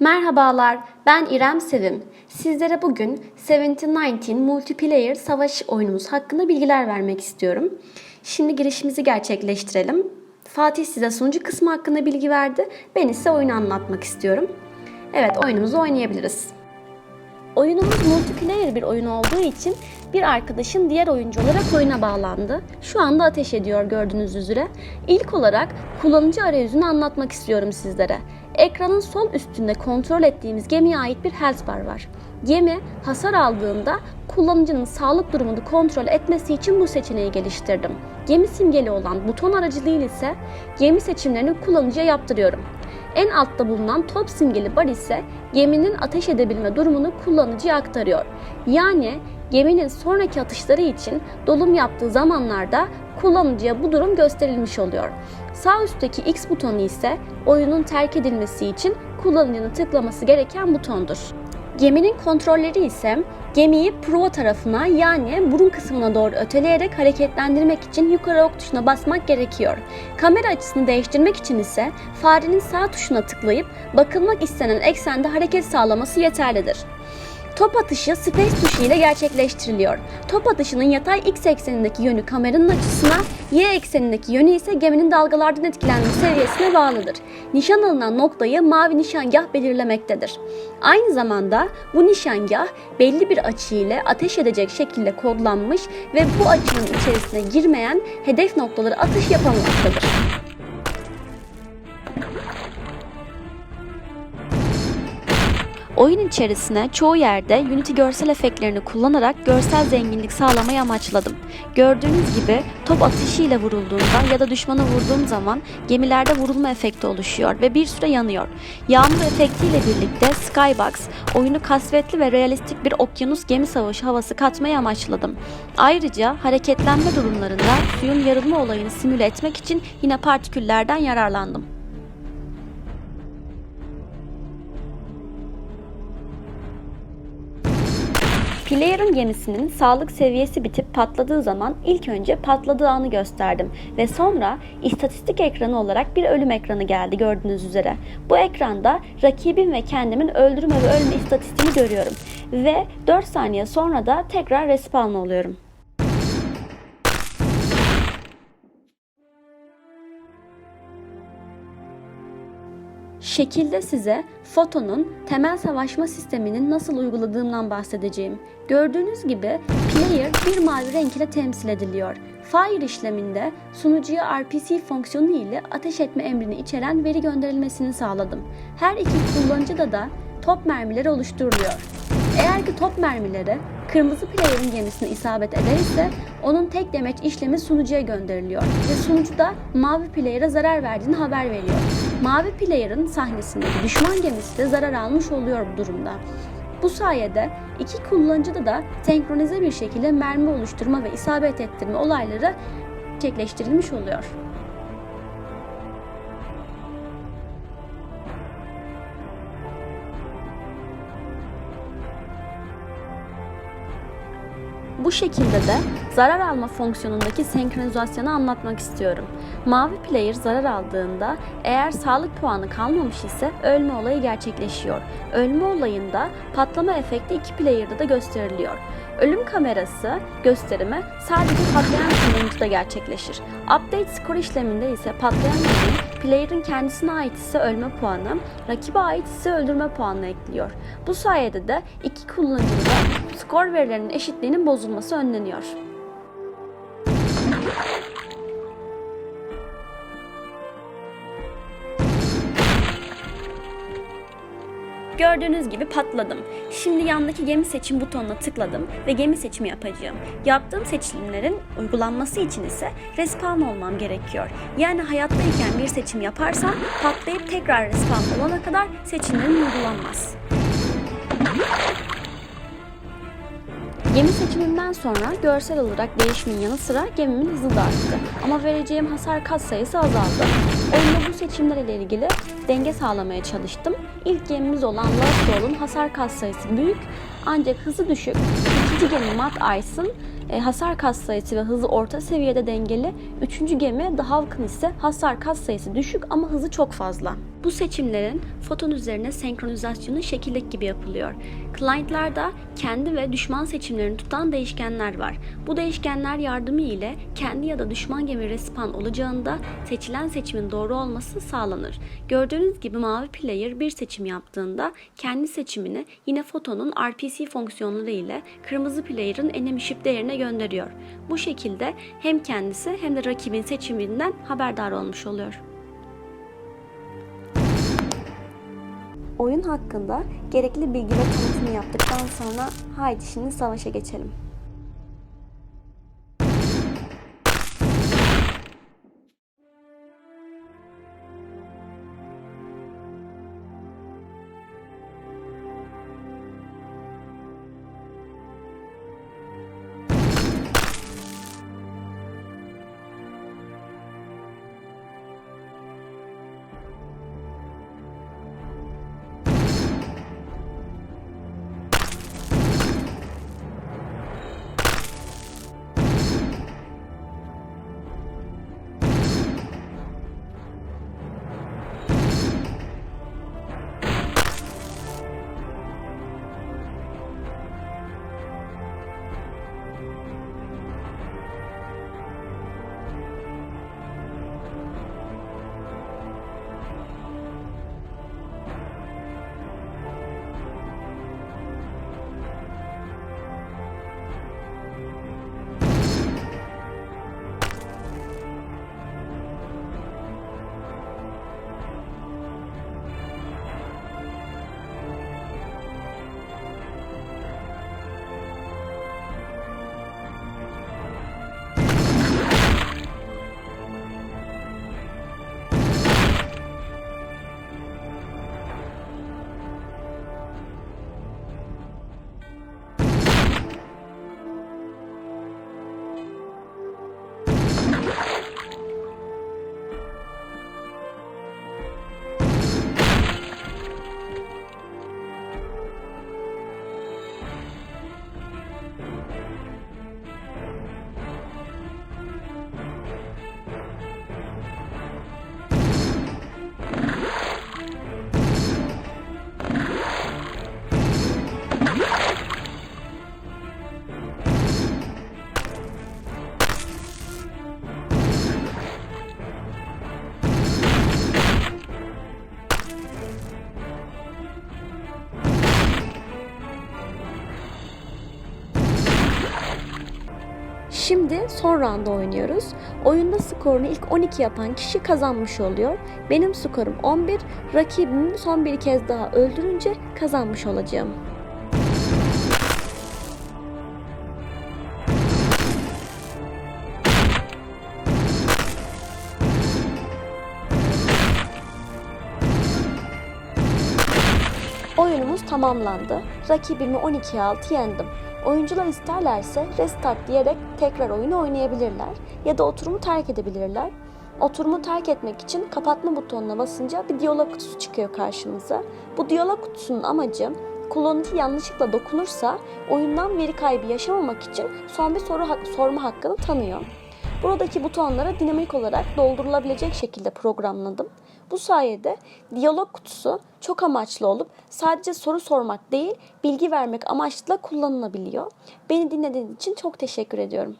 Merhabalar, ben İrem Sevim. Sizlere bugün 1719 Multiplayer Savaş oyunumuz hakkında bilgiler vermek istiyorum. Şimdi girişimizi gerçekleştirelim. Fatih size sunucu kısmı hakkında bilgi verdi. Ben ise oyunu anlatmak istiyorum. Evet, oyunumuzu oynayabiliriz. Oyunumuz multiplayer bir oyun olduğu için bir arkadaşın diğer oyuncu olarak oyuna bağlandı. Şu anda ateş ediyor gördüğünüz üzere. İlk olarak kullanıcı arayüzünü anlatmak istiyorum sizlere. Ekranın sol üstünde kontrol ettiğimiz gemiye ait bir health bar var. Gemi hasar aldığında kullanıcının sağlık durumunu kontrol etmesi için bu seçeneği geliştirdim. Gemi simgeli olan buton aracılığıyla ise gemi seçimlerini kullanıcıya yaptırıyorum. En altta bulunan top simgeli bar ise geminin ateş edebilme durumunu kullanıcıya aktarıyor. Yani geminin sonraki atışları için dolum yaptığı zamanlarda kullanıcıya bu durum gösterilmiş oluyor. Sağ üstteki X butonu ise oyunun terk edilmesi için kullanıcının tıklaması gereken butondur. Geminin kontrolleri ise gemiyi prova tarafına yani burun kısmına doğru öteleyerek hareketlendirmek için yukarı ok tuşuna basmak gerekiyor. Kamera açısını değiştirmek için ise farenin sağ tuşuna tıklayıp bakılmak istenen eksende hareket sağlaması yeterlidir. Top atışı space tuşu ile gerçekleştiriliyor. Top atışının yatay x eksenindeki yönü kameranın açısına, y eksenindeki yönü ise geminin dalgalardan etkilenme seviyesine bağlıdır. Nişan alınan noktayı mavi nişangah belirlemektedir. Aynı zamanda bu nişangah belli bir açı ile ateş edecek şekilde kodlanmış ve bu açının içerisine girmeyen hedef noktaları atış yapamamaktadır. Oyun içerisine çoğu yerde Unity görsel efektlerini kullanarak görsel zenginlik sağlamayı amaçladım. Gördüğünüz gibi top atışı ile vurulduğunda ya da düşmana vurduğum zaman gemilerde vurulma efekti oluşuyor ve bir süre yanıyor. Yağmur efektiyle birlikte Skybox oyunu kasvetli ve realistik bir okyanus gemi savaşı havası katmayı amaçladım. Ayrıca hareketlenme durumlarında suyun yarılma olayını simüle etmek için yine partiküllerden yararlandım. Player'ın gemisinin sağlık seviyesi bitip patladığı zaman ilk önce patladığı anı gösterdim ve sonra istatistik ekranı olarak bir ölüm ekranı geldi gördüğünüz üzere. Bu ekranda rakibim ve kendimin öldürme ve ölme istatistiğini görüyorum ve 4 saniye sonra da tekrar respawn oluyorum. Şekilde size fotonun temel savaşma sisteminin nasıl uyguladığımdan bahsedeceğim. Gördüğünüz gibi player bir mavi renk ile temsil ediliyor. Fire işleminde sunucuya RPC fonksiyonu ile ateş etme emrini içeren veri gönderilmesini sağladım. Her iki kullanıcıda da top mermileri oluşturuluyor. Eğer ki top mermileri kırmızı player'ın gemisine isabet ederse onun tek demeç işlemi sunucuya gönderiliyor ve sunucu da mavi player'a zarar verdiğini haber veriyor. Mavi player'ın sahnesindeki düşman gemisi de zarar almış oluyor bu durumda. Bu sayede iki kullanıcıda da senkronize bir şekilde mermi oluşturma ve isabet ettirme olayları gerçekleştirilmiş oluyor. Bu şekilde de zarar alma fonksiyonundaki senkronizasyonu anlatmak istiyorum. Mavi player zarar aldığında eğer sağlık puanı kalmamış ise ölme olayı gerçekleşiyor. Ölme olayında patlama efekti iki player'da da gösteriliyor. Ölüm kamerası gösterimi sadece patlayan kullanıcıda gerçekleşir. Update score işleminde ise patlayan ürün player'ın kendisine ait ise ölme puanı, rakibe ait ise öldürme puanını ekliyor. Bu sayede de iki kullanıcıda skor verilerinin eşitliğinin bozulması önleniyor. Gördüğünüz gibi patladım. Şimdi yandaki gemi seçim butonuna tıkladım ve gemi seçimi yapacağım. Yaptığım seçimlerin uygulanması için ise respawn olmam gerekiyor. Yani hayattayken bir seçim yaparsam patlayıp tekrar respawn olana kadar seçimlerim uygulanmaz. Gemi seçimimden sonra görsel olarak değişimin yanı sıra gemimin hızı da arttı. Ama vereceğim hasar kat sayısı azaldı. Oyunda bu seçimler ile ilgili denge sağlamaya çalıştım. İlk gemimiz olan Roll'un hasar kat sayısı büyük Ancak hızı düşük. İkinci gemi Mat Ice'ın e, hasar katsayısı ve hızı orta seviyede dengeli. Üçüncü gemi The Hulk'ın ise hasar katsayısı düşük ama hızı çok fazla. Bu seçimlerin foton üzerine senkronizasyonu şekildeki gibi yapılıyor. Client'larda kendi ve düşman seçimlerini tutan değişkenler var. Bu değişkenler yardımı ile kendi ya da düşman gemi respawn olacağında seçilen seçimin doğru olması sağlanır. Gördüğünüz gibi mavi player bir seçim yaptığında kendi seçimini yine fotonun RPC fonksiyonları ile kırmızı player'ın enemy ship değerine gönderiyor. Bu şekilde hem kendisi hem de rakibin seçiminden haberdar olmuş oluyor. Oyun hakkında gerekli bilgi ve tanıtımı yaptıktan sonra haydi şimdi savaşa geçelim. Şimdi son rounda oynuyoruz. Oyunda skorunu ilk 12 yapan kişi kazanmış oluyor. Benim skorum 11, rakibimi son bir kez daha öldürünce kazanmış olacağım. Oyunumuz tamamlandı. Rakibimi 12'ye 6 yendim. Oyuncular isterlerse restart diyerek tekrar oyunu oynayabilirler ya da oturumu terk edebilirler. Oturumu terk etmek için kapatma butonuna basınca bir diyalog kutusu çıkıyor karşımıza. Bu diyalog kutusunun amacı kullanıcı yanlışlıkla dokunursa oyundan veri kaybı yaşamamak için son bir soru hak- sorma hakkını tanıyor. Buradaki butonlara dinamik olarak doldurulabilecek şekilde programladım. Bu sayede diyalog kutusu çok amaçlı olup sadece soru sormak değil, bilgi vermek amaçlı kullanılabiliyor. Beni dinlediğiniz için çok teşekkür ediyorum.